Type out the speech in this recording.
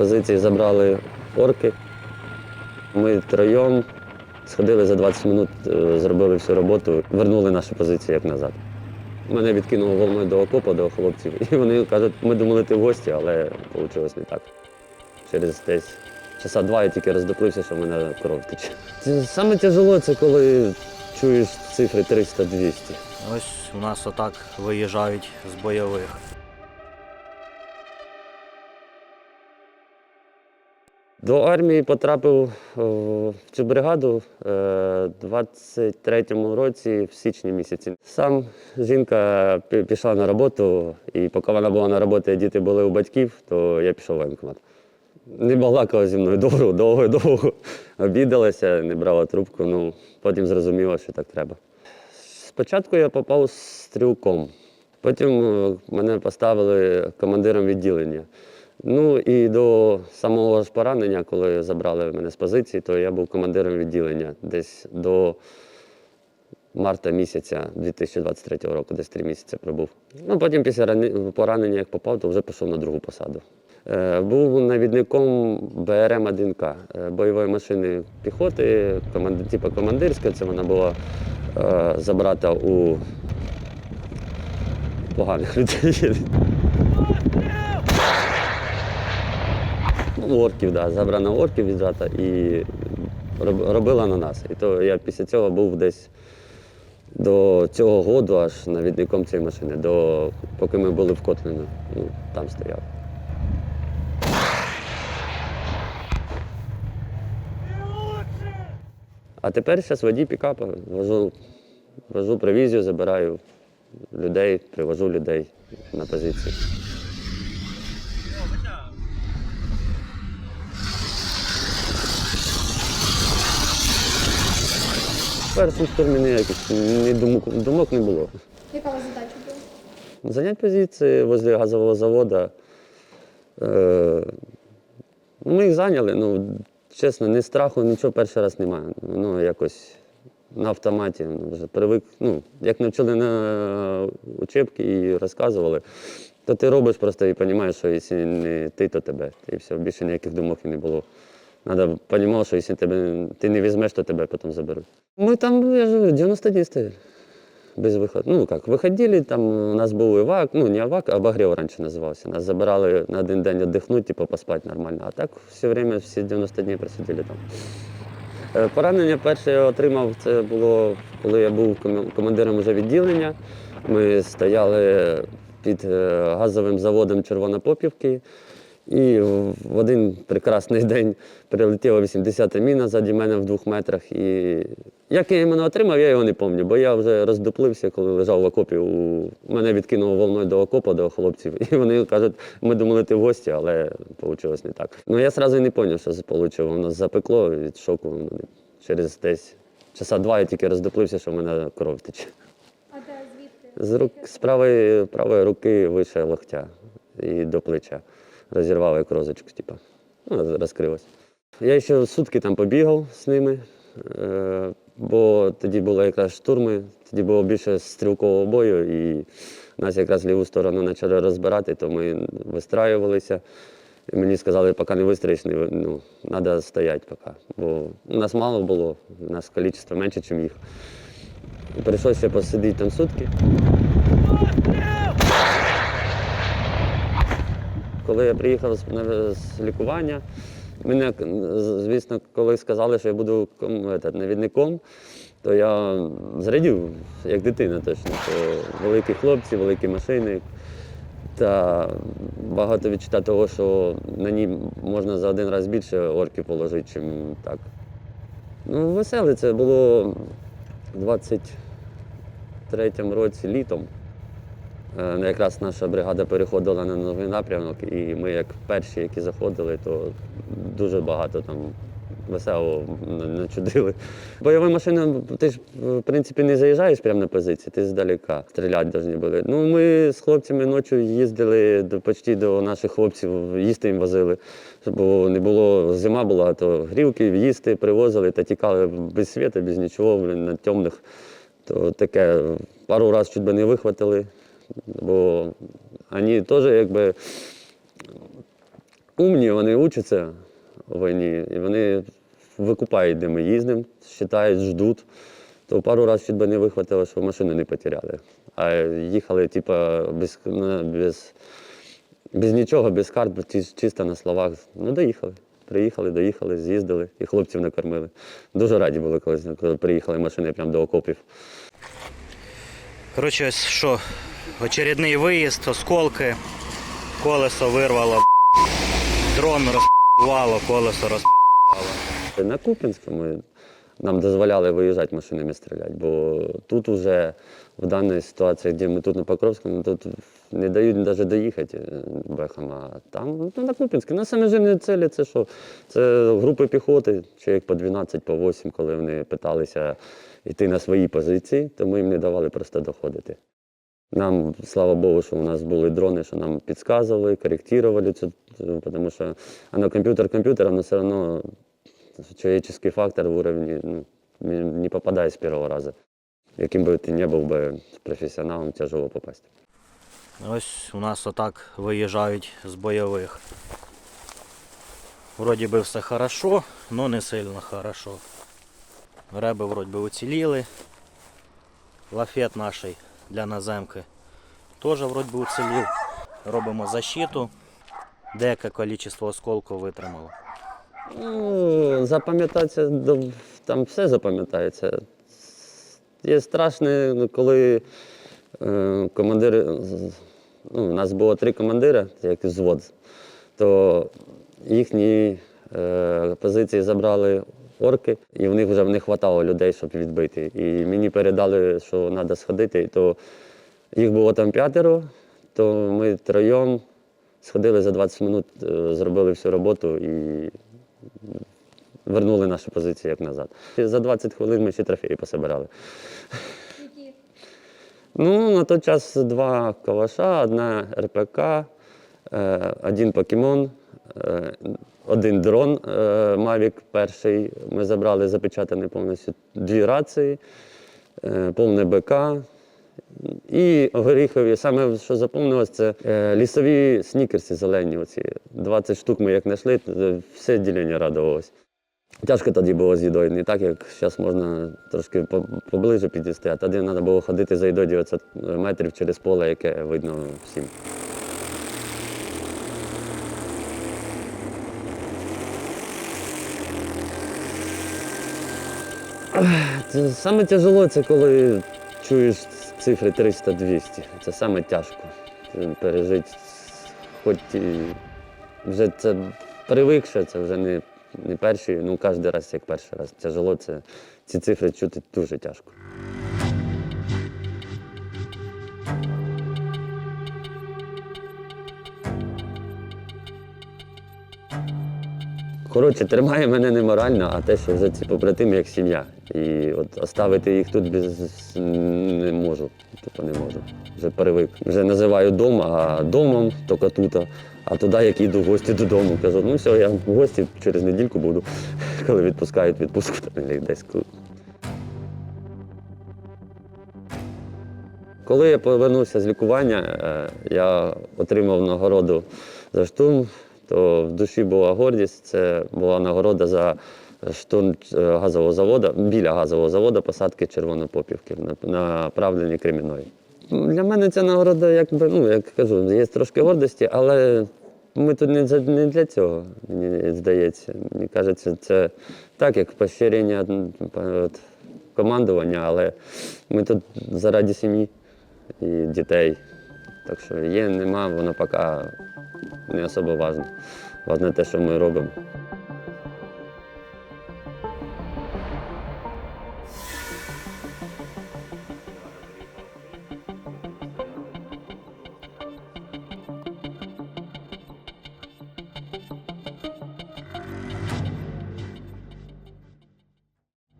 позиції забрали орки. Ми втроєм сходили за 20 минут, е, зробили всю роботу, вернули наші позиції як назад. Мене відкинуло волною до окопа, до хлопців. І вони кажуть, ми думали, ти в гості, але вийшло не так. Через десь часа два я тільки роздоплився, що в мене кров тече. Саме тяжело це коли чуєш цифри 300-200. Ось у нас отак виїжджають з бойових. До армії потрапив в цю бригаду е, в 23-му році, в січні місяці. Сам жінка пішла на роботу, і поки вона була на роботі, діти були у батьків, то я пішов в воєнкомат. Не балакала зі мною довго, довго, довго. Обідалася, не брала трубку, ну потім зрозуміла, що так треба. Спочатку я попав стрілком, потім е, мене поставили командиром відділення. Ну і до самого поранення, коли забрали мене з позиції, то я був командиром відділення десь до марта місяця 2023 року, десь три місяці пробув. Ну, потім після поранення, як попав, то вже пішов на другу посаду. Е, Був навідником БРМ-1К е, бойової машини піхоти, типу командирська, це вона була е, забрата у поганих людей. Ну, орків, да, забрана орків віджата і робила на нас. І то я після цього був десь до цього году аж навідником цієї машини, до, поки ми були в Котліну, ну, там стояв. А тепер зараз водій пікапа, вожу, вожу провізію, забираю людей, привожу людей на позиції. Першому штурмі ніяких ні думок, думок не було. Яка у вас задача була? Занять позиції возле газового заводу. Е, ми їх зайняли, ну, чесно, ні страху, нічого перший раз немає. Ну, якось на автоматі ну, вже привик. Ну, як навчили на учебки і розказували, то ти робиш просто і розумієш, що якщо не ти, то тебе. І все, більше ніяких думок і не було. Надо розуміти, що якщо тебе, ти не візьмеш, то тебе потім заберуть. Ми там, я ж говорю, 90 днів стояли без выхода. Ну как, выходили, там у нас был ивак, ну не ивак, а обогрев раньше назывался. Нас забирали на один день отдохнуть, типа поспать нормально. А так все время, всі 90 днів просиділи там. Е, Поранення перше я отримав, це було, коли я був ком- командиром уже відділення. Ми стояли під е, газовим заводом Червонопопівки. І в один прекрасний день прилетіла 80-та міна ззаді мене в двох метрах. І як я іменно отримав, я його не пам'ятаю, бо я вже роздуплився, коли лежав в окопі. У... Мене відкинуло волною до окопа, до хлопців. І вони кажуть, ми думали, ти в гості, але вийшло не так. Ну я одразу і не зрозумів, що вийшло. Воно запекло від шоку. Ну, Через десь часа два я тільки роздуплився, що в мене кров тече. А де звідки? З рук з правої, правої руки вище локтя і до плеча. Розірвав як розочку, типу. Ну, розкрилось. Я ще сутки там побігав з ними, е, бо тоді були якраз штурми, тоді було більше стрілкового бою, і нас якраз ліву сторону почали розбирати, то ми вистраювалися. І мені сказали, поки не вистроїш, ну, треба стояти поки. Бо нас мало було, у нас кількість менше, ніж їх. Прийшлося посидіти там сутки. Коли я приїхав з, лікування, мене, звісно, коли сказали, що я буду навідником, то я зрадів, як дитина точно. То великі хлопці, великі машини. Та багато відчуття того, що на ній можна за один раз більше орків положити, ніж так. Ну, веселе це було в 23-му році літом. Е, ну, Якраз наша бригада переходила на новий напрямок, і ми, як перші, які заходили, то дуже багато там весело начудили. Бойові машини, ти ж в принципі не заїжджаєш прямо на позиції, ти здалека стріляти повинні були. Ну, ми з хлопцями ночі їздили до, почти до наших хлопців, їсти їм возили. Бо не було, зима була, то грілки, їсти привозили та тікали без світу, без нічого, на темних. То таке пару разів чуть би не вихватили, бо вони теж якби умні, вони учаться в війні, і вони викупають, де ми їздимо, вважають, ждуть. То пару разів чуть не вихватило, що машину не потеряли. А їхали, типа, без, без, без нічого, без карт, чисто на словах. Ну, доїхали. Приїхали, доїхали, з'їздили і хлопців накормили. Дуже раді були, коли, коли приїхали машини прямо до окопів. Коротше, ось що, очередний виїзд, осколки, колесо вирвало, дрон розпівало, колесо розпівало. На Купінському нам дозволяли виїжджати машинами стріляти, бо тут уже в даній ситуації, де ми тут на Покровському, тут не дають навіть доїхати е, бехам, а там ну, на Купінську. На самі жирні цілі це що? Це групи піхоти, чоловік по 12, по 8, коли вони питалися йти на свої позиції, то ми їм не давали просто доходити. Нам, слава Богу, що у нас були дрони, що нам підказували, корректували це, тому що оно комп'ютер комп'ютером, але все одно человеческий фактор в уровне ну, не попадает с первого раза. Яким би ти не був би професіоналом, тяжело попасть. Ось у нас отак виїжджають з бойових. Вроді би все хорошо, але не сильно хорошо. Реби вроді би уціліли. Лафет наш для наземки теж вроді уцілів. Робимо защиту. Деяке кількість осколків витримало. Ну, запам'ятатися, там все запам'ятається. Є страшне, ну, коли е, командири, ну, у нас було три командира, як взвод, то їхні е, позиції забрали орки, і в них вже не вистачало людей, щоб відбити. І мені передали, що треба сходити, то їх було там п'ятеро, то ми троєм сходили за 20 минут, е, зробили всю роботу і вернули наші позиції як назад. І за 20 хвилин ми ще трофеї пособирали. Які? Ну, Ну, на той час два калаша, одна РПК, е, один покемон, е, один дрон е, Mavic перший. Ми забрали запечатаний повністю дві рації, е, повне БК. І горіхові, саме що запомнилось, це е, лісові снікерси зелені. Оці. 20 штук ми як знайшли, все ділення радувалось. Тяжко тоді було з їдою, не так, як зараз можна трошки по- поближе підійти, а тоді треба було ходити за їдою 900 метрів через поле, яке видно всім. Саме тяжело, це коли чуєш цифри 300-200. Це саме тяжко. Пережити, хоч і вже це привикше, це вже не, не перший, ну кожен раз як перший раз. Тяжело це ці цифри чути дуже тяжко. Коротше, тримає мене не морально, а те, що вже ці побратими як сім'я. І от оставити їх тут без не можу. Тупо не можу. Вже привик. Вже називаю дом, а домом тільки тут. А туди, як їду в гості додому, кажу, ну все, я в гості через недільку буду, коли відпускають відпустку десь. Коли я повернувся з лікування, е, я отримав нагороду за штурм, то в душі була гордість. Це була нагорода за штурм е, газового заводу, біля газового заводу посадки червонопопівки, на- направлені Кремінної. Для мене ця нагорода, якби, ну, як кажу, є трошки гордості, але ми тут не, для цього, мені здається. Мені кажеться, це так, як поширення от, командування, але ми тут заради сім'ї і дітей. Так що є, нема, воно поки не особо важно. Важне те, що ми робимо.